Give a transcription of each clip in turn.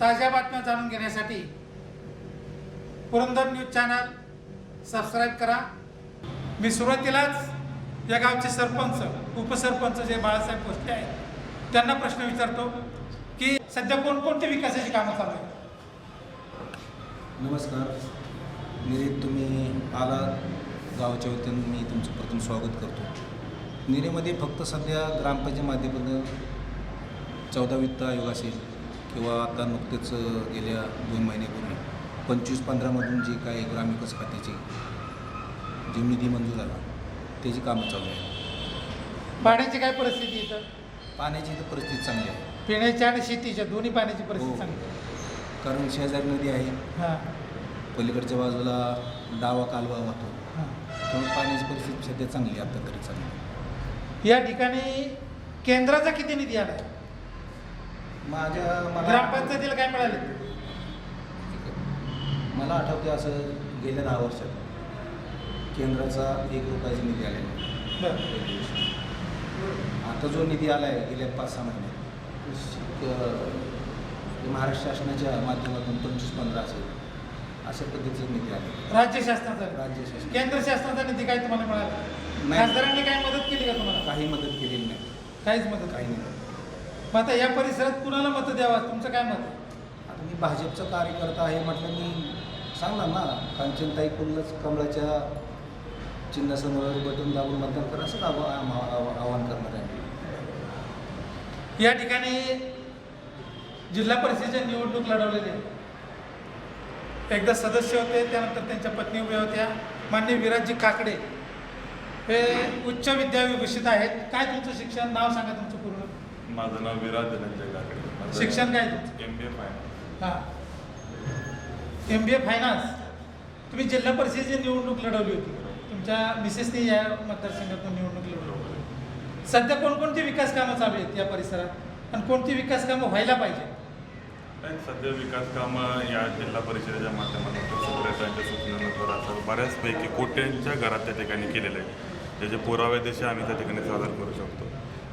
ताज्या बातम्या जाणून घेण्यासाठी पुरंदर न्यूज चॅनल सबस्क्राईब करा. मी सुरुवातीलाच या गावचे सरपंच उपसरपंच जे बाळासाहेब पोस्टे आहेत त्यांना प्रश्न विचारतो की सध्या कोणकोणते विकासाची कामं चालू आहेत? नमस्कार. निरीत तुम्ही आला. गावाच्या वतीनं मी तुमचं प्रथम स्वागत करतो. निरीमध्ये फक्त सध्या ग्रामपंचायत माध्यमातून चौदा वित्त आयोग असेल किंवा आता नुकतेच गेल्या दोन महिन्यापूर्वी पंचवीस पंधरामधून जी काही ग्रामविकास खात्याची जी निधी मंजूर झाला त्याची कामं चालू आहे पाण्याची काय परिस्थिती इथं? पाण्याची इथं परिस्थिती चांगली आहे. पिण्याच्या आणि शेतीच्या दोन्ही पाण्याची परिस्थिती हो. चांगली आहे. कारण शेजारी नदी आहे. हां. पलीकडच्या बाजूला डावा कालवा वाहतो. हां. त्यामुळे पाण्याची परिस्थिती सध्या चांगली आहे आता तरी चांगली आहे. या ठिकाणी केंद्राचा किती निधी आला माझ्या मला ग्रामपंचायतीला काय मिळाले? मला आठवते असं गेल्या दहा वर्षात केंद्राचा एक रुपयाचा निधी आलेला आहे. बरं. आता जो निधी आला आहे गेल्या पाच सहा महिन्यात महाराष्ट्र शासनाच्या माध्यमातून पंचवीस पंधरा असेल अशा पद्धतीचा निधी आले राज्य शासनाचा राज्य शासन केंद्र शासनाचा निधी काय तुम्हाला मिळाला? नाही. खासदारांनी काय मदत केली का तुम्हाला? काही मदत केलेली नाही. काहीच मदत काही नाही. मग आता या परिसरात कुणाला मतं द्यावा? तुमचं काय मत आहे? आता मी भाजपचा कार्यकर्ता आहे म्हटलं मी सांगणार ना. कांचनताई कुल्लच कमळाच्या चिन्हासमोर बटन दाबून मतदान करा आवा- आवा- आवाहन करणार आहे या ठिकाणी जिल्हा परिषदेच्या निवडणूक लढवलेली आहे. एकदा सदस्य होते त्यानंतर त्यांच्या पत्नी उभ्या होत्या. मान्य विराजजी काकडे हे उच्च विद्याविभूषित आहेत. काय तुमचं शिक्षण? नाव सांगा तुमचं पूर्ण. माझं नाव विराज धनंजय शिक्षण काय एम बी ए फायनान्स हां. एम बी ए फायनान्स तुम्ही जिल्हा परिषदेची निवडणूक लढवली होती. तुमच्या मिसेसनी या मतदारसंघातून निवडणूक लढवली सध्या कोणकोणती विकास कामं चालू आहेत या परिसरात? आणि कोणती विकास कामं व्हायला पाहिजे? सध्या विकास कामं या जिल्हा परिषदेच्या माध्यमातून सुप्रियातांच्या सूचनेनुसार असं बऱ्याचपैकी कोट्यांच्या घरात त्या ठिकाणी केलेलं आहे त्याचे पुरावे देश आम्ही त्या ठिकाणी सादर करू शकतो.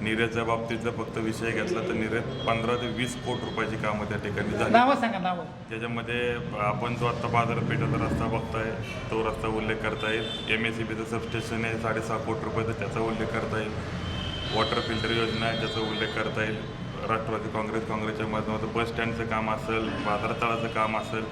निर्याच्या बाबतीत जर फक्त विषय घेतला तर निर्यात पंधरा ते वीस कोटी रुपयाची कामं त्या ठिकाणी झाली. नावं सांगा नावं. त्याच्यामध्ये आपण जो आत्ता बाजारपेठेचा रस्ता बघताय तो रस्ता उल्लेख करता येईल. एम एस सी बीचं सबस्टेशन आहे साडेसहा कोटी रुपयाचं त्याचा उल्लेख करता येईल. वॉटर फिल्टर योजना आहे त्याचा उल्लेख करता येईल. राष्ट्रवादी काँग्रेस काँग्रेसच्या माध्यमातून बस स्टँडचं काम असेल बाजारतळाचं काम असेल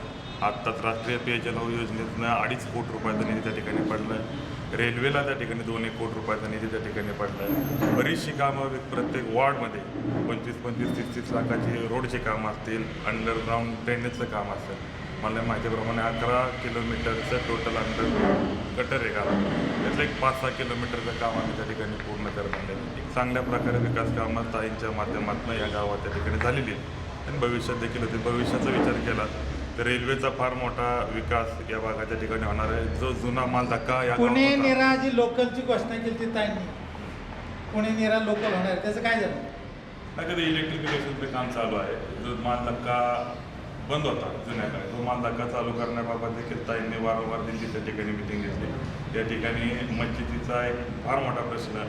आत्ताच राष्ट्रीय पेयजल योजनेतनं अडीच कोटी रुपयाचा निधी त्या ठिकाणी पडला आहे रेल्वेला त्या ठिकाणी दोन एक कोटी रुपयाचा निधी त्या ठिकाणी पडला आहे बरीचशी कामं प्रत्येक वॉर्डमध्ये. पंचवीस पंचवीस तीस तीस लाखाची रोडचे कामं असतील अंडरग्राऊंड ड्रेनेजचं काम असेल. मला माहितीप्रमाणे अकरा किलोमीटरचं टोटल अंडर गटर आहे गावात. त्यातलं एक पाच सहा किलोमीटरचं काम आम्ही त्या ठिकाणी पूर्ण करत आहे. एक चांगल्या प्रकारे विकास कामं ताईंच्या माध्यमातून या गावात त्या ठिकाणी झालेली आहे आणि भविष्यात देखील होते भविष्याचा विचार केला तर रेल्वेचा फार मोठा विकास या भागाच्या ठिकाणी होणार आहे. जो जुना माल धक्का या पुणे गावात होता. निरा जी लोकलची घोषणा केली ती ताईंनी पुणे निरा लोकल होणार त्याचं काय झालं? नाही कधी इलेक्ट्रिफिकेशनचं काम चालू आहे. जो माल धक्का बंद होता जुन्या काळी तो माल धक्का चालू करण्याबाबत देखील ताईंनी वारंवार दिल्ली त्या ठिकाणी मिटिंग घेतली. या ठिकाणी मस्जिदीचा एक फार मोठा प्रश्न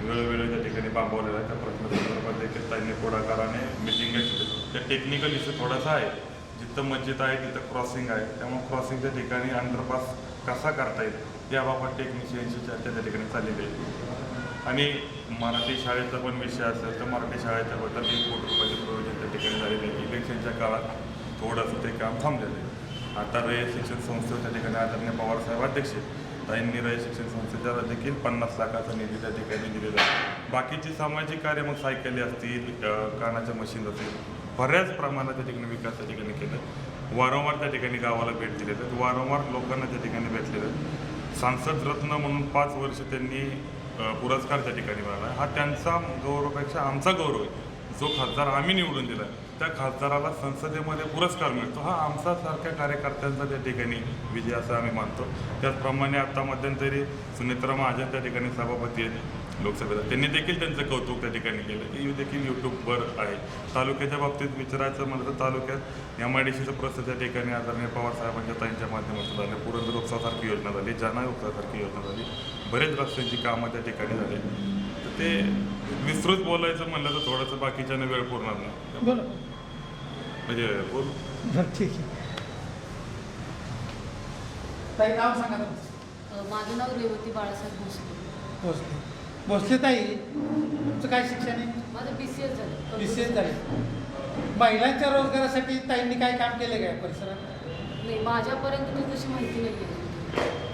वेळोवेळी त्या ठिकाणी बांबवलेला आहे. त्या प्रश्नासंदर्भात देखील ताईंनी पुढाकाराने मिटिंग घेतली. त्या टेक्निकल इश्यू थोडासा आहे. जिथं मस्जिद आहे तिथं क्रॉसिंग आहे. त्यामुळे क्रॉसिंगच्या ठिकाणी अंडरपास कसा करता येईल याबाबत टेक्निशियनची चर्चा त्या ठिकाणी चाललेली आहे. आणि मराठी शाळेचा पण विषय असेल तर मराठी शाळेच्या बद्दल एक कोटी रुपयाचे प्रयोजन त्या ठिकाणी झालेले आहे. इलेक्शनच्या काळात थोडंसं ते काम थांबलेलं आहे. आता रयत शिक्षण संस्थे त्या ठिकाणी आदरणीय पवारसाहेब अध्यक्ष आहेत. ताईंनी रयत शिक्षण संस्थेच्या देखील पन्नास लाखाचा निधी त्या ठिकाणी दिलेला आहे. बाकीची सामाजिक कार्य मग सायकली असतील कानाच्या मशीन असतील बऱ्याच प्रमाणात त्या ठिकाणी विकास त्या ठिकाणी केलं. वारंवार त्या ठिकाणी गावाला भेट दिलेलं तर वारंवार लोकांना त्या ठिकाणी भेटलेलं आहे. सांसद रत्न म्हणून पाच वर्ष त्यांनी पुरस्कार त्या ठिकाणी मिळाला हा त्यांचा गौरवपेक्षा आमचा गौरव आहे. जो खासदार आम्ही निवडून दिला त्या खासदाराला संसदेमध्ये पुरस्कार मिळतो. हा आमचासारख्या कार्यकर्त्यांचा त्या ठिकाणी विजय असं आम्ही मानतो. त्याचप्रमाणे आता मध्यंतरी सुनेत्रा महाजन त्या ठिकाणी सभापती आहेत लोकसभेला त्यांनी देखील त्यांचं कौतुक त्या ठिकाणी केलं. ते देखील यूट्यूबवर आहे. तालुक्याच्या बाबतीत विचारायचं म्हणलं तर तालुक्यात एम आय डी सीचं प्रसिद्ध त्या ठिकाणी आदरणीय पवार साहेबांच्या ताईंच्या माध्यमातून झालं. पुरंदर उपसासारखी योजना झाली जाना उपसासारखी योजना झाली. बरेच रस्त्यांची कामं त्या ठिकाणी झाली. ते विस्तृत बोलायचं म्हणलं तर थोडंसं बाकीच्यानं वेळ पुरणार नाही. बरं. म्हणजे बोल. बरं ठीक आहे. ताई नाव सांगा तुमचं. माझं नाव रेवती बाळासाहेब भोसले. भोसले. भोसले ताई तुमचं काय शिक्षण आहे? माझं बी सी एस झालं. बी सी एस झाले. महिलांच्या रोजगारासाठी ताईंनी काय काम केले काय परिसरात? नाही माझ्यापर्यंत तर तशी माहिती नाही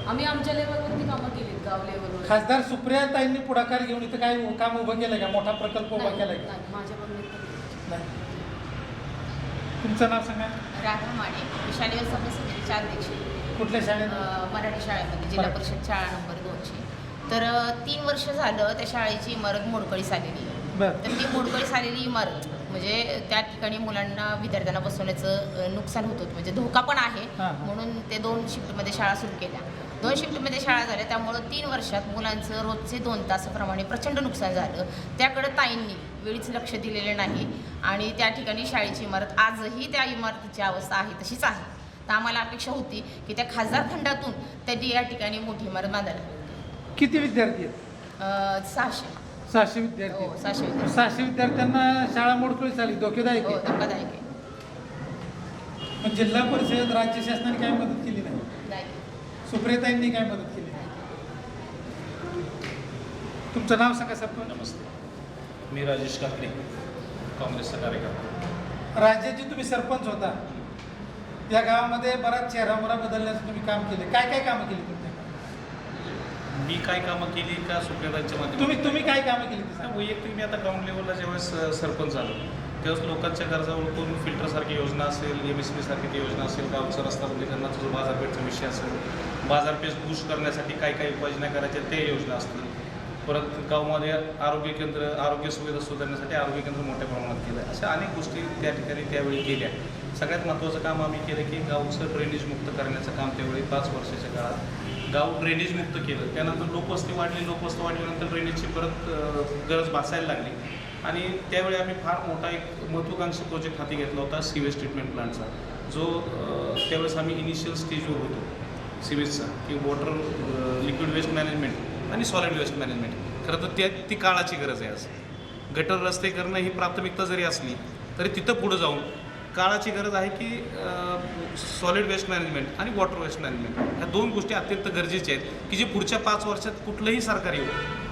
आम्ही आमच्या लेवलवरती कामं केलीत गाव लेवलवर खासदार सुप्रिया ताईंनी पुढाकार घेऊन इथं काय काम उभं केलं का? मोठा प्रकल्प उभा केला का? नाही तुमचं नाव सांगा. राधा माने शालेय सभा समितीचे अध्यक्ष. कुठल्या शाळेत? अ, मराठी शाळेमध्ये जिल्हा मराठी. परिषद शाळा नंबर दोनशे तर अ, तीन वर्ष झालं त्या शाळेची इमारत मोडकळीस आलेली. आहे बरं. तर ती मोडकळीस आलेली इमारत म्हणजे त्या ठिकाणी मुलांना विद्यार्थ्यांना बसवण्याचं अ, नुकसान होत होतं. म्हणजे धोका पण आहे. हां. म्हणून ते दोन शिफ्टमध्ये शाळा सुरू केल्या. दोन शिफ्टमध्ये शाळा झाल्या त्यामुळं तीन वर्षात मुलांचं रोजचे दोन तासाप्रमाणे प्रचंड नुकसान झालं त्याकडं ताईंनी वेळीच लक्ष दिलेलं नाही आणि त्या ठिकाणी शाळेची इमारत आजही त्या इमारतीची अवस्था आहे तशीच आहे तर आम्हाला अपेक्षा होती की त्या खासदार खंडातून त्यांनी या ठिकाणी मोठी इमारत बांधायला. किती विद्यार्थी आहेत सहाशे सहाशे विद्यार्थी हो. सहाशे. सहाशे विद्यार्थ्यांना शाळा मोडकळी झाली धोकेदायक हो धोकादायक जिल्हा परिषद राज्य शासनाने काय मदत केली नाही. सुप्रियताईंनी काय मदत केली? तुमचं नाव सांगा सरपंच नमस्ते. मी राजेश काकडे काँग्रेसचा कार्यकर्ता. राज्याचे तुम्ही सरपंच होता. या गावामध्ये बराच चेहरामोहरा बदलण्याचं तुम्ही काम केले. काय काय कामं केली तुम्ही? मी काय कामं केली का सुप्रियातांच्या तुम्ही माध्यमातून? तुम्ही काय कामं केली ते. वैयक्तिक मी आता ग्राउंड लेवलला अ, सरपंच झालो त्यावेळेस लोकांच्या गरजा ओळखून फिल्टरसारखी योजना असेल एम एस पी सारखी ती योजना असेल गावचा रस्ता रुंदीकरणाचा जो बाजारपेठचा विषय असेल बाजारपेठ बूस्ट करण्यासाठी काय काय उपाययोजना करायच्या ते योजना असतील. परत गावामध्ये आरोग्य केंद्र आरोग्य सुविधा सुधारण्यासाठी आरोग्य केंद्र मोठ्या प्रमाणात केलं अशा अनेक गोष्टी त्या ठिकाणी त्यावेळी केल्या. सगळ्यात महत्त्वाचं काम आम्ही केलं की गावचं ड्रेनेजमुक्त करण्याचं काम त्यावेळी पाच वर्षाच्या काळात. गाव ड्रेनेजमुक्त केलं. त्यानंतर लोकवस्ती वाढली लोकवस्ती वाढल्यानंतर ड्रेनेजची परत गरज भासायला लागली. आणि त्यावेळी आम्ही फार मोठा एक महत्त्वाकांक्षी प्रोजेक्ट हाती घेतला होता सीवेज ट्रीटमेंट प्लांटचा जो त्यावेळेस आम्ही इनिशियल स्टेजवर होतो. सिवेजचा की वॉटर लिक्विड वेस्ट मॅनेजमेंट आणि सॉलिड वेस्ट मॅनेजमेंट खरं तर त्या ती काळाची गरज आहे आज गटर रस्ते करणं ही प्राथमिकता जरी असली तरी तिथं पुढं जाऊन काळाची गरज आहे की सॉलिड वेस्ट मॅनेजमेंट आणि वॉटर वेस्ट मॅनेजमेंट ह्या दोन गोष्टी अत्यंत गरजेच्या आहेत की जे पुढच्या पाच वर्षात कुठलंही सरकार येऊ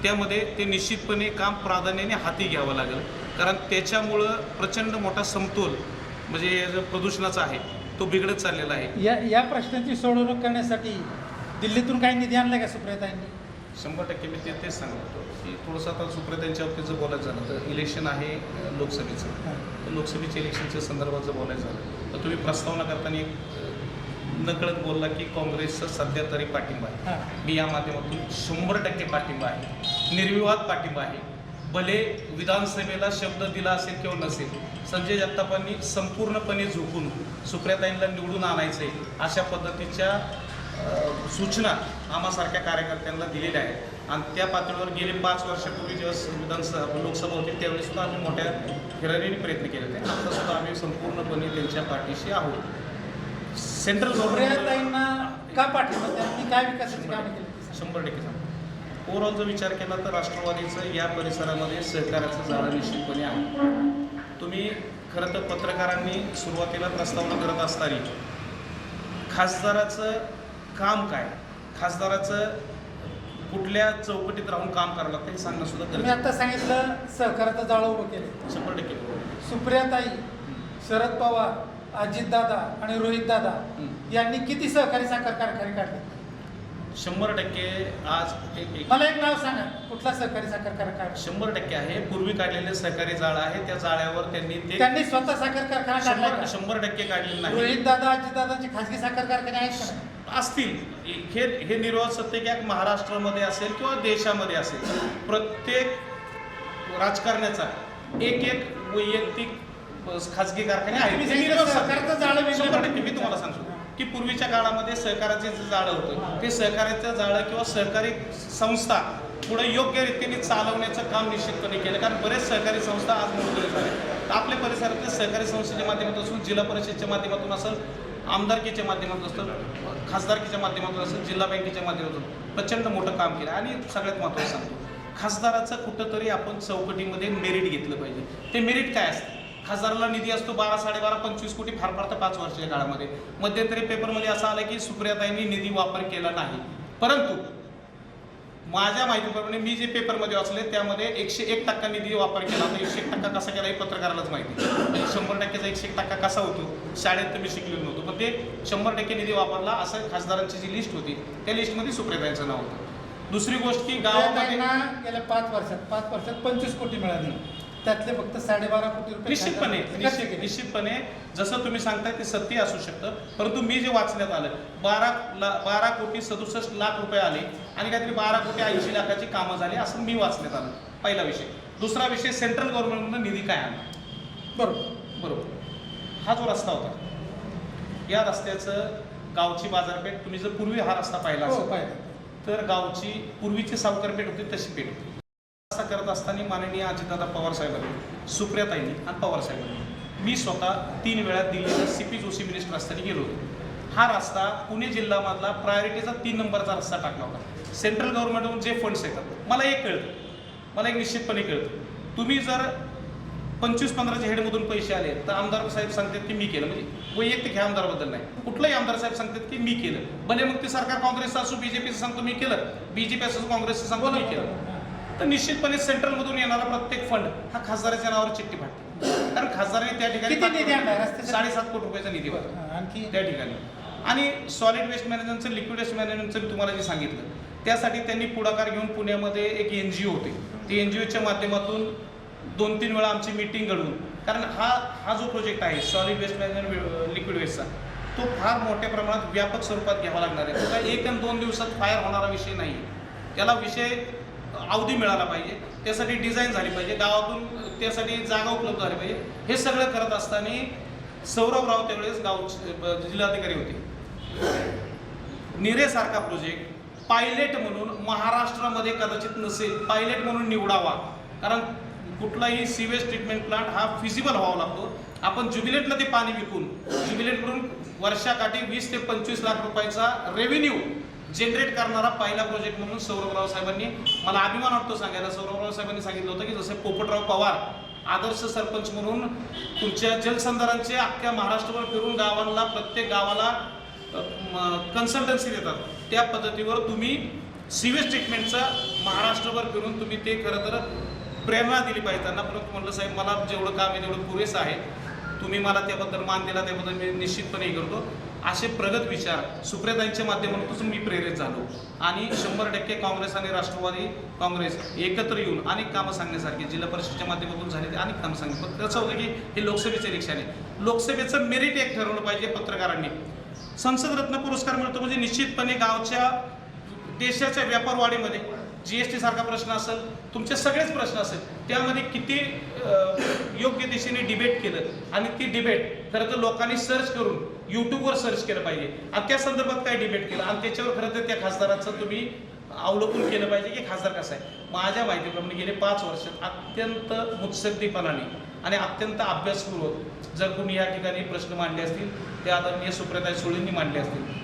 त्यामध्ये ते निश्चितपणे काम प्राधान्याने हाती घ्यावं लागेल. कारण त्याच्यामुळं प्रचंड मोठा समतोल म्हणजे जो प्रदूषणाचा आहे तो बिघडत चाललेला आहे. या या प्रश्नांची सोडवणूक करण्यासाठी दिल्लीतून काही निधी आणला का सुप्रियताईंनी? शंभर टक्के मी ते तेच सांगतो की थोडंसं आता सुप्रियातांच्या बाबतीत जर बोलायचं झालं तर इलेक्शन आहे लोकसभेचं. तर लोकसभेच्या इलेक्शनच्या संदर्भात जर बोलायचं झालं तर तुम्ही प्रस्तावना करताना एक नकळत बोलला की काँग्रेसचा सध्या तरी पाठिंबा आहे. मी या माध्यमातून शंभर टक्के पाठिंबा आहे. निर्विवाद पाठिंबा आहे. भले विधानसभेला शब्द दिला असेल किंवा नसेल संजय जगतापांनी संपूर्णपणे झोकून सुप्रियाताईंना निवडून आणायचे अशा पद्धतीच्या सूचना आम्हासारख्या कार्यकर्त्यांना दिलेल्या आहेत. आणि त्या पातळीवर गेले पाच वर्षापूर्वी जेव्हा विधानसभा लोकसभा होती त्यावेळी सुद्धा आम्ही मोठ्या फिरारीने प्रयत्न केले होते. आता सुद्धा आम्ही संपूर्णपणे त्यांच्या पाठीशी आहोत. सेंट्रल गव्हर्नमेंट का पाठिंबा? त्यांनी काय विकासाची कामं केली? ते सांगा. शंभर टक्के सांगतो. ओव्हरऑल जर विचार केला तर राष्ट्रवादीचं या परिसरामध्ये सहकार्याचं जाळं निश्चितपणे आहे तुम्ही खरं तर पत्रकारांनी सुरुवातीला प्रस्तावना करत असताना खासदाराचं काम काय खासदाराचं कुठल्या चौकटीत राहून काम करावं लागतं हे सांगणं सुद्धा गरजेचं आता सांगितलं सहकाराचं जाळं उभं केलं. शंभर टक्के. सुप्रियाताई शरद पवार अजितदादा आणि रोहितदादा. यांनी किती सहकारी साखर कारखाने काढले शंभर टक्के आज एक मला एक नाव सांगा. कुठला सहकारी साखर कारखाना? शंभर टक्के आहे. पूर्वी काढलेले सहकारी जाळं आहे. त्या जाळ्यावर त्यांनी ते त्यांनी स्वतः साखर कारखाना काढलाय शंभर का? शंभर टक्के काढलेलं नाही. रोहित दादा अजितदादांचे खासगी साखर कारखाने आहेत का? नाही? असतील. हे हे निर्वाह सत्य की एक महाराष्ट्रामध्ये असेल किंवा देशामध्ये असेल. प्रत्येक राजकारण्याचा एक एक वैयक्तिक अ, खाजगी कारखाने आहेत. तुम्ही हे सांगितलं निर्वाह सत्य. सहकारचं जाळं वेगळं शंभर टक्के. मी. तुम्हाला सांगतो. की पूर्वीच्या काळामध्ये सहकाराचे जे जाळं होतं ते सहकार्याचं जाळं किंवा सहकारी संस्था पुढे योग्य रीतीने चालवण्याचं काम निश्चितपणे केलं. कारण बरेच सहकारी संस्था आज मोडकळे झाले आपल्या परिसरातले सहकारी संस्थेच्या माध्यमातून असून जिल्हा परिषदेच्या माध्यमातून असेल आमदारकीच्या माध्यमातून असतं खासदारकीच्या माध्यमातून असेल जिल्हा बँकेच्या माध्यमातून प्रचंड मोठं काम केलं. आणि सगळ्यात महत्त्वाचं सांगतो खासदाराचं कुठंतरी आपण चौकटीमध्ये मेरिट घेतलं पाहिजे. ते मेरिट काय असतं? हजाराला निधी असतो बारा साडेबारा पंचवीस कोटी फार फार तर पाच वर्षाच्या काळामध्ये. मध्यंतरी पेपरमध्ये असं आलं की सुप्रियाताईंनी निधी वापर केला नाही. परंतु माझ्या माहितीप्रमाणे मी जे पेपरमध्ये वाचले त्यामध्ये एकशे एक टक्का निधी वापर केला. तर एकशे एक टक्का कसा केला हे पत्रकारालाच माहिती शंभर टक्क्याचा एकशे एक टक्का कसा होतो? शाळेत तर मी शिकलेलो नव्हतो पण ते शंभर टक्के निधी वापरला असं खासदारांची जी लिस्ट होती त्या लिस्टमध्ये सुप्रियाताईंचं नाव होतं. दुसरी गोष्ट की गावामध्ये गेल्या पाच वर्षात पाच वर्षात पंचवीस कोटी मिळाली. त्यातले फक्त साडेबारा कोटी रुपये निश्चितपणे निश्चित. निश्चितपणे जसं तुम्ही सांगताय ते सत्य असू शकतं. परंतु मी जे वाचण्यात आलं बारा ला बारा कोटी सदुसष्ट लाख रुपये आले आणि काहीतरी बारा कोटी ऐंशी लाखाची कामं झाली असं मी वाचण्यात आलं. पहिला विषय. दुसरा विषय सेंट्रल गव्हर्नमेंटनं निधी काय आणला? बरोबर. बरोबर. हा जो रस्ता होता या रस्त्याचं गावची बाजारपेठ तुम्ही जर पूर्वी हा रस्ता पाहिला हो असेल तर गावची पूर्वीची सावकार पेठ होती तशी पेठ होती. असा करत असताना माननीय अजितदादा पवार साहेबांनी सुप्रियाताईंनी आणि पवार साहेबांनी मी स्वतः तीन वेळा दिल्लीला सी पी जोशी मिनिस्टर असताना गेलो होतो. हा रस्ता पुणे जिल्ह्यामधला प्रायोरिटीचा तीन नंबरचा रस्ता टाकला होता. सेंट्रल गव्हर्नमेंटकडून जे फंड्स येतात मला एक कळतं मला एक निश्चितपणे कळतं. तुम्ही जर पंचवीस पंधराच्या हेडमधून पैसे आले तर आमदार साहेब सांगतात की मी केलं. म्हणजे वैयक्तिक ह्या आमदाराबद्दल नाही. कुठलाही आमदार साहेब सांगतात की मी केलं. भले मग ते सरकार काँग्रेसचं असो बीजेपीचं सांगतो मी केलं. बीजेपी असो काँग्रेसचं सांगतो मी केलं. तर निश्चितपणे सेंट्रलमधून येणारा प्रत्येक फंड हा खासदाराच्या नावावर चिठ्ठी फाटते कारण खासदाराने त्या ठिकाणी? साडेसात कोटी रुपयाचा निधी हा, आणखी? त्या ठिकाणी. आणि सॉलिड वेस्ट मॅनेजमेंटचं लिक्विड वेस्ट मॅनेजमेंटचं तुम्हाला जे सांगितलं त्यासाठी त्यांनी पुढाकार घेऊन पुण्यामध्ये एक एन जी ओ होती. ती एन जी ओच्या माध्यमातून दोन तीन वेळा आमची मीटिंग घडवून कारण हा हा जो प्रोजेक्ट आहे सॉलिड वेस्ट मॅनेजमेंट लिक्विड वेस्टचा तो फार मोठ्या प्रमाणात व्यापक स्वरूपात घ्यावा लागणार आहे. तो एक आणि दोन दिवसात फायर होणारा विषय नाही त्याला विषय अवधी मिळाला पाहिजे. त्यासाठी डिझाईन झाली पाहिजे. गावातून त्यासाठी जागा उपलब्ध झाली पाहिजे. हे सगळं करत असताना सौरवराव त्यावेळेस गाव जिल्हाधिकारी होते. निरेसारखा प्रोजेक्ट पायलट म्हणून महाराष्ट्रामध्ये कदाचित नसेल. पायलट म्हणून निवडावा. कारण कुठलाही सिवेज ट्रीटमेंट प्लांट हा फिजिबल व्हावा लागतो. आपण ज्युबिलेटला ते पाणी विकून ज्युबिलेटकडून वर्षाकाठी वीस ते पंचवीस लाख रुपयाचा रेव्हेन्यू जनरेट करणारा पहिला प्रोजेक्ट म्हणून सौरभराव साहेबांनी मला अभिमान वाटतो सांगायला सौरभराव साहेबांनी सांगितलं होतं की जसे पोपटराव पवार आदर्श सरपंच म्हणून तुमच्या जलसंधारांचे अख्ख्या महाराष्ट्रभर फिरून गावांना प्रत्येक गावाला कन्सल्टन्सी देतात. त्या पद्धतीवर तुम्ही सिवेज ट्रीटमेंटचं महाराष्ट्रभर फिरून तुम्ही ते खरं तर प्रेरणा दिली पाहिजे. त्यांना परंतु म्हटलं साहेब मला जेवढं काम आहे तेवढं पुरेसं आहे. तुम्ही मला त्याबद्दल मान दिला त्याबद्दल मी निश्चितपणे हे करतो. असे प्रगत विचार सुप्रियाताईंच्या माध्यमातून मी प्रेरित झालो. आणि शंभर टक्के काँग्रेस आणि राष्ट्रवादी काँग्रेस एकत्र येऊन अनेक कामं सांगण्यासारखी जिल्हा परिषदेच्या माध्यमातून झालेली अनेक कामं सांगितली. पण कसं होतं की हे लोकसभेचे इलेक्शन आहे. लोकसभेचं मेरिट एक ठरवलं पाहिजे पत्रकारांनी. संसद रत्न पुरस्कार मिळतो म्हणजे निश्चितपणे गावच्या देशाच्या व्यापार वाढीमध्ये जी एस टी सारखा प्रश्न असेल तुमचे सगळेच प्रश्न असेल त्यामध्ये किती योग्य दिशेने डिबेट केलं आणि ती डिबेट खरं तर लोकांनी सर्च करून यूट्यूबवर सर्च केलं पाहिजे. आणि त्या संदर्भात काय डिबेट केलं? आणि त्याच्यावर खरं तर त्या खासदाराचं तुम्ही अवलोकन केलं पाहिजे की खासदार कसा आहे. माझ्या माहितीप्रमाणे गेले पाच वर्षात अत्यंत मुत्सद्दीपणाने आणि अत्यंत अभ्यासपूर्वक जर कोणी या ठिकाणी प्रश्न मांडले असतील ते आदरणीय सुप्रियाताई सुळेंनी मांडले असतील.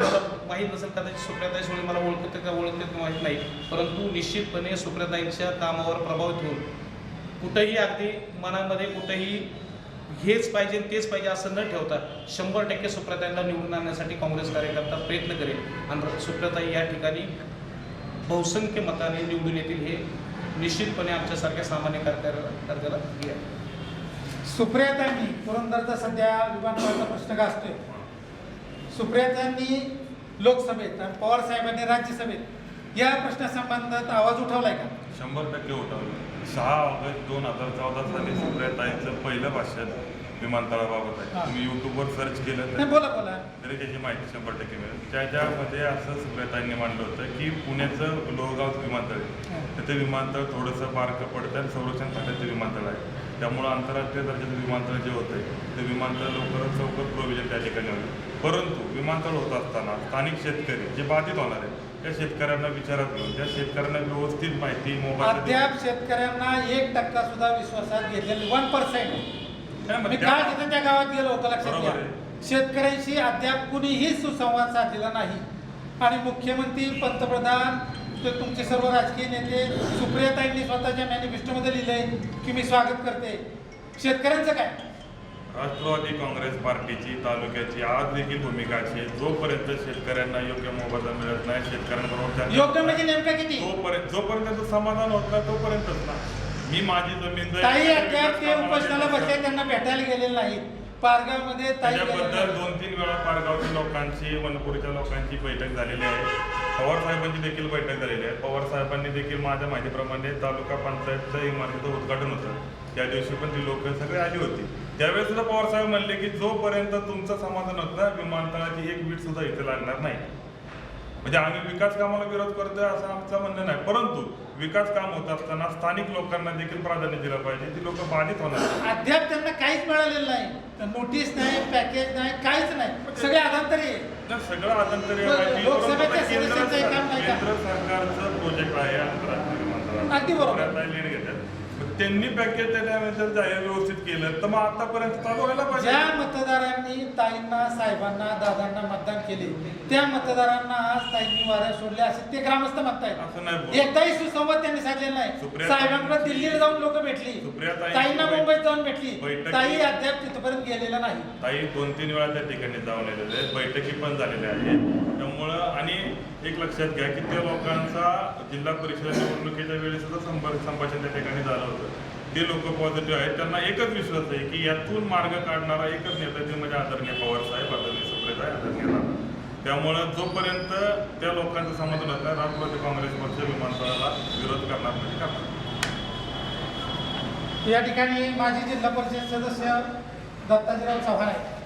तुम्हाला माहीत नसेल कदाचित सुप्रियाताई सुळे मला ओळखते का ओळखते माहीत नाही. परंतु निश्चितपणे सुप्रियाताईंच्या कामावर प्रभावित होऊन कुठंही अगदी मनामध्ये कुठंही हेच पाहिजे तेच पाहिजे असं न ठेवता शंभर टक्के सुप्रियाताईंना निवडून आणण्यासाठी काँग्रेस कार्यकर्ता प्रयत्न करेल. आणि सुप्रियाताई या ठिकाणी बहुसंख्य मताने निवडून येतील हे निश्चितपणे आमच्यासारख्या सामान्य कार्यकर्त्याला सुप्रियाताईंनी सुप्रियातांनी पुरंदरचा सध्या विमानतळाचा प्रश्न का असतोय सुप्रियातांनी लोकसभेत आणि पवार साहेबांनी राज्यसभेत या प्रश्नासंबंधात आवाज उठवलाय का? शंभर टक्के उठवला. सहा ऑगस्ट दोन हजार चौदा साली सुप्रियाताईंचं पहिलं भाषण विमानतळाबाबत आहे. तुम्ही युट्यूबवर सर्च केलं तर बोला बोला. तरी त्याची माहिती शंभर टक्के मिळेल. त्याच्यामध्ये असं सुप्रियाताईंनी मांडलं होतं की पुण्याचं लोहगाव विमानतळ आहे. हा. तर ते विमानतळ थोडंसं बारकं पडतं आणि संरक्षण खात्याचं विमानतळ आहे. त्यामुळं आंतरराष्ट्रीय दर्जाचं विमानतळ जे होतं ते विमानतळ लवकरात लवकर प्रोव्हिजन त्या ठिकाणी होईल. परंतु विमानतळ होत असताना स्थानिक शेतकरी जे बाधित होणार आहेत त्या शेतकऱ्यांना विचारात घेऊन त्या शेतकऱ्यांना व्यवस्थित माहिती मोबाईल अद्याप शेतकऱ्यांना एक टक्का सुद्धा विश्वासात घेतलेलं वन पर्सेंट मी काल तिथं त्या गावात गेलो होतो लक्षात घ्या. शेतकऱ्यांशी अद्याप कुणीही सुसंवाद साधलेला नाही. आणि मुख्यमंत्री पंतप्रधान ते तुमचे सर्व राजकीय नेते सुप्रियाताईंनी स्वतःच्या मॅनिफेस्टोमध्ये लिहिलंय की मी स्वागत करते. शेतकऱ्यांचं काय? राष्ट्रवादी काँग्रेस पार्टीची तालुक्याची आज देखील भूमिका आहे, जोपर्यंत शेतकऱ्यांना योग्य मोबदला मिळत नाही शेतकऱ्यांबरोबर योग्य म्हणजे नेमकं किती? तोपर्यंत जोपर्यंत त्यांचं समाधान होत नाही तोपर्यंतच ना. मी माझी जमीन ताई अद्याप ते उपोषणाला बसले त्यांना भेटायला गेलेले नाहीत. पारगावमध्ये ताई त्याच्याबद्दल दोन तीन वेळा पारगावच्या लोकांची मनपुरीच्या लोकांची बैठक झालेली आहे. पवार साहेबांची देखील बैठक झालेली आहे. पवार साहेबांनी देखील माझ्या माहितीप्रमाणे तालुका पंचायतच्या इमारतीचं उद्घाटन होतं. त्या दिवशी पण ती लोक सगळे आली होती. त्यावेळेस सुद्धा पवार साहेब म्हणले की जोपर्यंत तुमचं समाधान होत नाही विमानतळाची एक वीट सुद्धा इथे लागणार नाही. म्हणजे आम्ही विकास कामाला विरोध करतोय असं आमचं म्हणणं नाही परंतु विकास काम होत असताना स्थानिक लोकांना देखील प्राधान्य दिलं पाहिजे ती लोक बाधित होणार. अद्याप त्यांना काहीच मिळालेलं नाही नोटीस नाही पॅकेज नाही काहीच नाही सगळे आधांतरी सगळं परंतु केंद्र सरकारचं प्रोजेक्ट आहे आंतरराष्ट्रीय. अगदी बरोबर. लीड घेतात. त्यांनी पॅकेज त्यानंतर जाहीर व्यवस्थित केलं. तर मग आतापर्यंत चालू व्हायला पाहिजे? ज्या मतदारांनी ताईंना साहेबांना दादांना मतदान केले त्या मतदारांना आज ताईंनी वाऱ्या सोडले असे ते ग्रामस्थ असं नाही म्हणतायत बोलत. एकदाही सुसंवाद त्यांनी साधलेला नाही. सुप्रिया साहेबांकडे दिल्लीला जाऊन लोक भेटली. ताईंना मुंबईत जाऊन भेटली. बैठकी- ताई अद्याप तिथपर्यंत गेलेला नाही. ताई दोन तीन वेळा त्या ठिकाणी जाऊन आलेले आहेत. बैठकी पण झालेल्या आहेत. त्यामुळं आणि एक लक्षात घ्या की त्या लोकांचा जिल्हा परिषद निवडणुकीच्या वेळेस संपर्क संभाषण त्या ठिकाणी झालं होतं. ते लोक पॉझिटिव्ह आहेत. त्यांना एकच विश्वास आहे की यातून मार्ग काढणारा एकच नेता ते म्हणजे आदरणीय पवार साहेब आदरणीय सुप्रिया आदरणीय दादा त्यामुळं जोपर्यंत त्या लोकांचं समाधान होतं राष्ट्रवादी काँग्रेस पक्ष विमानतळाला विरोध करणार म्हणजे करणार या ठिकाणी माजी जिल्हा परिषद सदस्य दत्ताजीराव चव्हाण आहेत.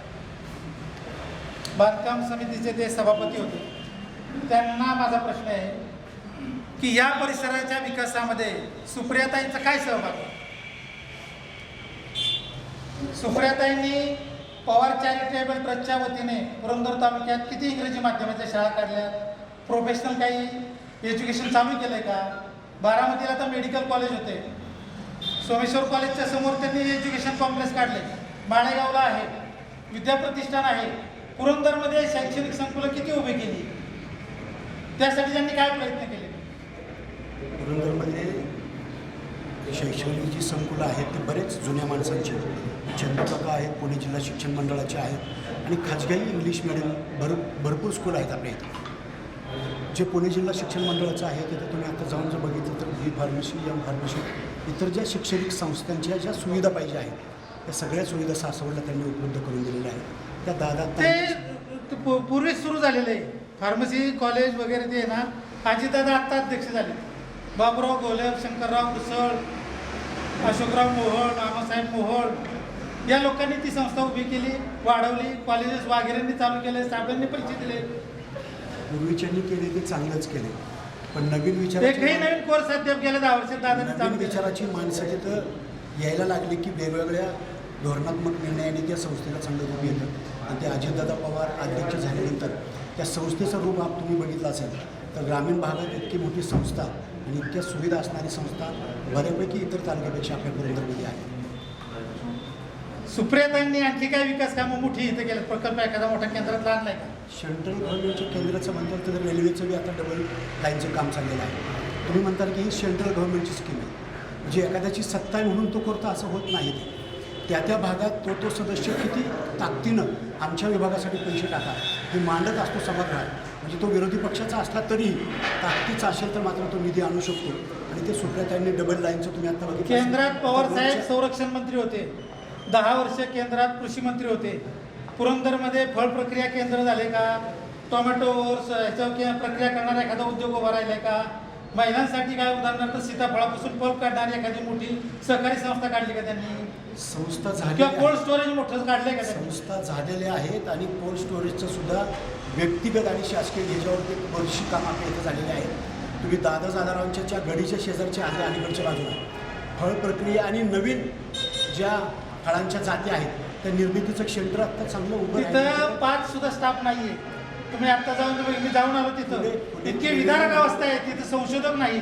बांधकाम समितीचे ते सभापती होते त्यांना माझा प्रश्न आहे की या परिसराच्या विकासामध्ये सुप्रियाताईंचा काय सहभाग सुप्रियाताईंनी पवार चॅरिटेबल ट्रस्टच्या वतीने पुरंदर तालुक्यात किती इंग्रजी माध्यमाच्या शाळा काढल्या? प्रोफेशनल काही एज्युकेशन चालू केलं आहे का? बारामतीला तर मेडिकल कॉलेज होते. सोमेश्वर कॉलेजच्या समोर त्यांनी एज्युकेशन कॉम्प्लेक्स काढले. माळेगावला आहे. विद्याप्रतिष्ठान आहे. पुरंदरमध्ये शैक्षणिक संकुलं किती उभी केली? त्यासाठी त्यांनी काय प्रयत्न केले? पुरंदरमध्ये शैक्षणिक जी संकुलं आहेत ते बरेच जुन्या माणसांचे चंद्रकाका आहेत पुणे जिल्हा शिक्षण मंडळाचे आहेत. आणि खाजगी इंग्लिश मिडियम भर भरपूर स्कूल आहेत आपल्या इथं. जे पुणे जिल्हा शिक्षण मंडळाचं आहे तिथं तुम्ही आता जाऊन जर बघितलं तर बी फार्मसी एम फार्मसी इतर ज्या शैक्षणिक संस्थांच्या ज्या सुविधा पाहिजे आहेत त्या सगळ्या सुविधा सासवडला त्यांनी उपलब्ध करून दिलेल्या आहेत. दादा ते ते पू- पूर्वीच सुरू झालेलं. आहे फार्मसी कॉलेज वगैरे ते ना अजितदादा आत्ता अध्यक्ष झाले. बाबुराव गोलब शंकरराव कुसळ अशोकराव मोहोळ रामासाहेब मोहोळ या लोकांनी ती संस्था उभी केली वाढवली. कॉलेजेस वगैरेंनी चालू केले साहेबांनी पैसे दिले. पूर्वीच्यांनी केले ते चांगलंच केले. पण नवीन एकही विचार नवीन कोर्स अद्याप गेल्या दहा वर्षात दादांनी चालू केले. विचाराची माणसं तिथं यायला लागली की वेगवेगळ्या धोरणात्मक निर्णयाने त्या संस्थेला चांगलं रूप येतं आणि ते अजितदादा पवार अध्यक्ष झाल्यानंतर त्या संस्थेचं रूप आप तुम्ही बघितलं असेल तर ग्रामीण भागात इतकी मोठी संस्था आणि इतक्या सुविधा असणारी संस्था बऱ्यापैकी इतर तालुक्यापेक्षा आपल्या पुरंदरमध्ये आहे. सुप्रियातांनी आणखी काय विकास कामं मोठी इथं केलं प्रकल्प एखादा मोठा केंद्रात आणलाय का? सेंट्रल गव्हर्नमेंटच्या केंद्राचं म्हणतात तर रेल्वेचं बी आता डबल लाईनचं काम चाललेलं आहे. तुम्ही म्हणताल की ही सेंट्रल गव्हर्नमेंटची स्कीम आहे. म्हणजे एखाद्याची सत्ता आहे म्हणून तो करतो असं होत नाही. त्या त्या भागात तो तो सदस्य किती ताकदीनं आमच्या विभागासाठी पैसे टाका. हे मांडत असतो सभागृहात. म्हणजे तो विरोधी पक्षाचा असला तरी ताकदीचा असेल तर मात्र तो निधी आणू शकतो. आणि ते सुप्रियाताईंनी डबल लाईनचं तुम्ही आता बघितलं. केंद्रात पवार साहेब संरक्षण मंत्री होते. दहा वर्ष केंद्रात कृषी मंत्री होते. पुरंदरमध्ये फळ प्रक्रिया केंद्र झाले का? टोमॅटोवर स- ह्याचं किंवा प्रक्रिया करणारा एखादा उद्योग उभा राहिलाय का? महिलांसाठी काय उदाहरणार्थ सीताफळापासून पल्प काढणारी एखादी मोठी सहकारी संस्था काढली का त्यांनी? संस्था किंवा झाली कोल्ड स्टोरेज मोठं काढलंय का संस्था झालेल्या आहेत आणि कोल्ड स्टोरेजचं सुद्धा व्यक्तिगत आणि शासकीय ह्याच्यावरती बरीचशी कामं आपल्या इथं झालेली आहेत. तुम्ही दादा ज्या गडीच्या शेजारच्या आहे अलीकडच्या बाजूला. फळ प्रक्रिया आणि नवीन ज्या फळांच्या जाती आहेत त्या निर्मितीचं क्षेत्र आत्ता चांगलं उभं तिथं. पाच सुद्धा स्टाफ नाहीये. तुम्ही आता जाऊन तुम्ही- मी जाऊन आलो तिथं. इतकी विदारक अवस्था आहे तिथं संशोधक नाही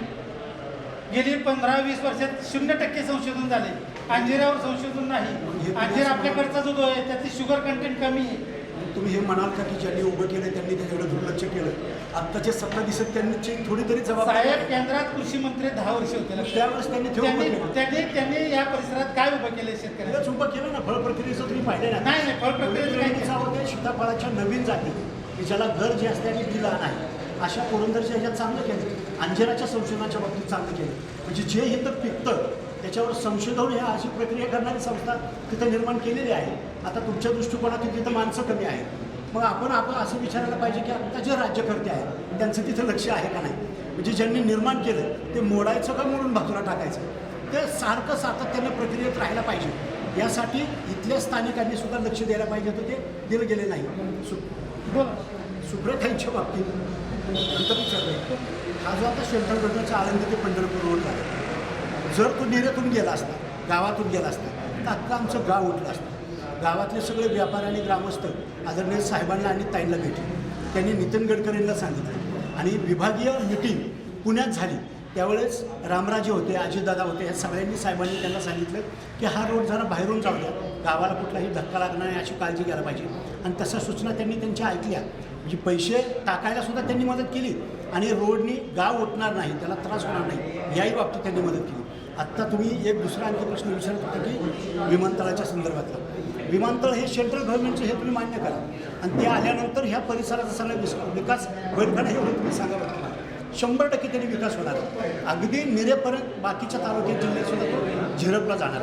गेली पंधरा वीस वर्षात शून्य टक्के संशोधन झाले. अंजिरावर संशोधन नाही. अंजीर आपल्याकडचा जो आहे त्यातली शुगर कंटेंट कमी आहे. तुम्ही हे म्हणाल का की ज्यांनी उभं केलं त्यांनी त्याच्याकडे दुर्लक्ष केलं आत्ताचे सत्ता दिसत त्यांची थोडी तरी जबाबदारी साहेब. केंद्रात कृषी मंत्री दहा वर्ष होते त्यावेळेस त्यांनी ते उभं त्यांनी केलं. त्यांनी त्यांनी या परिसरात काय उभं केलं शेतकऱ्यांना? त्याच उभं केलं ना फळ प्रक्रियेचं तुम्ही पाहिलं नाही, नाही, फळ प्रक्रियेचं काय केलं? होते सीताफळाच्या नवीन जाती की ज्याला घर जे असते आणि दिला नाही. अशा पुरंदरच्या ह्याच्यात चांगलं केलं अंजनाच्या संशोधनाच्या बाबतीत चांगलं केलं. म्हणजे जे इथं पिकतं त्याच्यावर संशोधन ह्या अशी प्रक्रिया करणारी संस्था तिथं निर्माण केलेली आहे. आता तुमच्या दृष्टिकोनातून तिथं माणसं कमी आहेत. मग आपण आपण असं विचारायला पाहिजे की आता जे राज्यकर्ते आहेत त्यांचं तिथं लक्ष आहे का नाही? म्हणजे ज्यांनी निर्माण केलं ते मोडायचं का मोडून बाजूला टाकायचं? ते सारखं सातत्यानं प्रक्रियेत राहायला पाहिजे. यासाठी इथल्या स्थानिकांनी सुद्धा लक्ष द्यायला पाहिजे होतं ते दिलं गेले नाही. सु सुब्रताईंच्या बाबतीत नंतर विचारलं हा जो आता सेंट्रल आळंदी ते पंढरपूर रोड झाला. जर तो निरेतून गेला असता गावातून गेला असता तर अख्खं आमचं गाव उठलं असतं. गावातले सगळे व्यापारी आणि ग्रामस्थ आदरणीय साहेबांना आणि ताईंना भेटले. त्यांनी नितीन गडकरींना सांगितलं. आणि विभागीय मिटिंग पुण्यात झाली. त्यावेळेस रामराजे होते अजितदादा होते या सगळ्यांनी साहेबांनी त्यांना सांगितलं की हा रोड जरा बाहेरून जाऊ द्या. गावाला कुठलाही धक्का लागणार नाही अशी काळजी घ्यायला पाहिजे. आणि तशा सूचना त्यांनी त्यांच्या ऐकल्या. म्हणजे पैसे टाकायला सुद्धा त्यांनी मदत केली आणि रोडनी गाव उठणार नाही त्याला त्रास होणार नाही याही बाबतीत त्यांनी मदत केली. आत्ता तुम्ही एक दुसरा आणखी प्रश्न विचारत होता की विमानतळाच्या संदर्भातला. विमानतळ हे सेंट्रल गव्हर्नमेंटचं हे तुम्ही मान्य करा. आणि ते आल्यानंतर ह्या परिसराचा सगळा विस विकास होईल का नाही तुम्ही सांगा शंभर टक्के त्यांनी विकास होणार. अगदी निरेपर्यंत बाकीच्या तालुक्यात जिल्ह्यातसुद्धा तो झिरपला जाणार.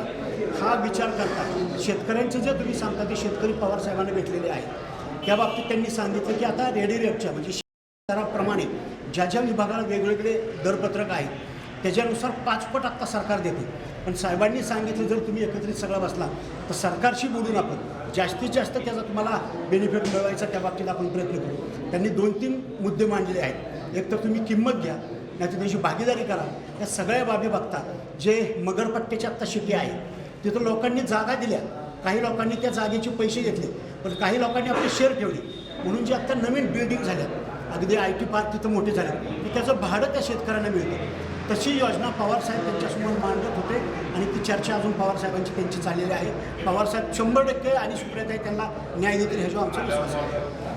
हा विचार करता शेतकऱ्यांचे जे तुम्ही सांगता ते शेतकरी पवारसाहेबांना भेटलेले आहेत त्या बाबतीत त्यांनी सांगितलं की आता रेडी रेटच्या म्हणजे दराप्रमाणे ज्या ज्या विभागाला वेगवेगळे दरपत्रक आहेत त्याच्यानुसार पाचपट आत्ता सरकार देते. पण साहेबांनी सांगितलं जर तुम्ही एकत्रित सगळा बसला तर सरकारशी बोलून आपण जास्तीत जास्त त्याचा तुम्हाला बेनिफिट मिळवायचा त्या बाबतीत आपण प्रयत्न करू. त्यांनी दोन तीन मुद्दे मांडलेले आहेत. एक तर तुम्ही किंमत घ्या नाही तर त्याची भागीदारी करा. या सगळ्या बाबी बघता जे मगरपट्ट्याची आत्ता शिटी आहे तिथं लोकांनी जागा दिल्या. काही लोकांनी त्या जागेचे पैसे घेतले. पण काही लोकांनी आपले शेअर ठेवले. म्हणून जे आत्ता नवीन बिल्डिंग झाल्या अगदी आय टी पार्क तिथं मोठे झाले तर त्याचं भाडं त्या शेतकऱ्यांना मिळतं. तशी योजना पवारसाहेब त्यांच्यासमोर मांडत होते आणि ती चर्चा अजून पवारसाहेबांची त्यांची चाललेली आहे. पवारसाहेब शंभर टक्के आणि सुप्रियाताई त्यांना न्याय देतील ह्याचा आमचा विश्वास आहे.